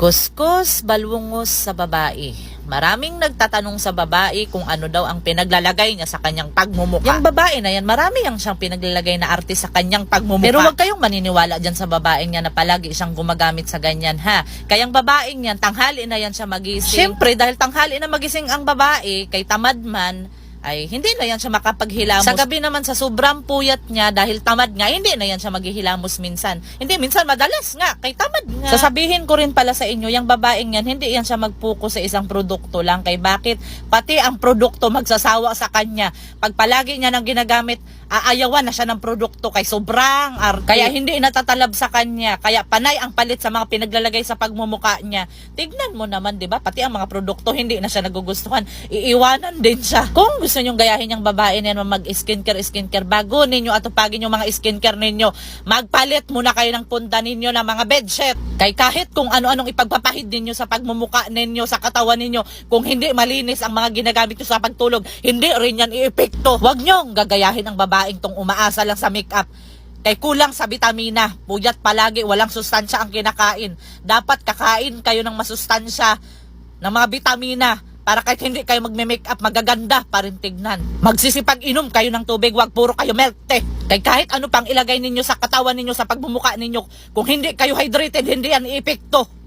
Kuskus, balwungos sa babae. Maraming nagtatanong sa babae kung ano daw ang pinaglalagay niya sa kanyang pagmumuka. Yung babae na yan, marami yang siyang pinaglalagay na arte sa kanyang pagmumuka. Pero huwag kayong maniniwala dyan sa babaeng yan na palagi siyang gumagamit sa ganyan ha. Kayang babaeng yan, tanghali na yan siya magising. Siyempre, dahil tanghali na magising ang babae, kay tamad man, ay hindi na yan siya makapaghilamos. Sa gabi naman sa sobrang puyat niya dahil tamad nga, hindi na yan siya maghihilamos minsan. Hindi, minsan madalas nga, kay tamad nga. Sasabihin ko rin pala sa inyo, yung babaeng yan, hindi yan siya magpuko sa isang produkto lang. Kay bakit? Pati ang produkto magsasawa sa kanya. Pag palagi niya nang ginagamit, aayawan na siya ng produkto kay sobrang arte. Kaya hindi natatalab sa kanya. Kaya panay ang palit sa mga pinaglalagay sa pagmumuka niya. Tignan mo naman, di ba? Pati ang mga produkto, hindi na siya nagugustuhan. Iiwanan din siya. Kung gusto nyong gayahin yung babae na mag-skincare, skincare, bago ninyo at upagin yung mga skincare ninyo, magpalit muna kayo ng punta ninyo ng mga bedsheet. Kay kahit kung ano-anong ipagpapahid ninyo sa pagmumuka ninyo, sa katawan ninyo, kung hindi malinis ang mga ginagamit nyo sa pagtulog, hindi rin yan iepekto. Huwag nyong gagayahin ang babaeng tong umaasa lang sa makeup. Kay kulang sa vitamina, puyat palagi, walang sustansya ang kinakain. Dapat kakain kayo ng masustansya, ng mga vitamina, para kahit hindi kayo magme-makeup, magaganda pa rin tignan. Magsisipag inom kayo ng tubig, wag puro kayo milk tea. Kay kahit ano pang ilagay ninyo sa katawan ninyo, sa pagmumuka ninyo, kung hindi kayo hydrated, hindi yan iepekto.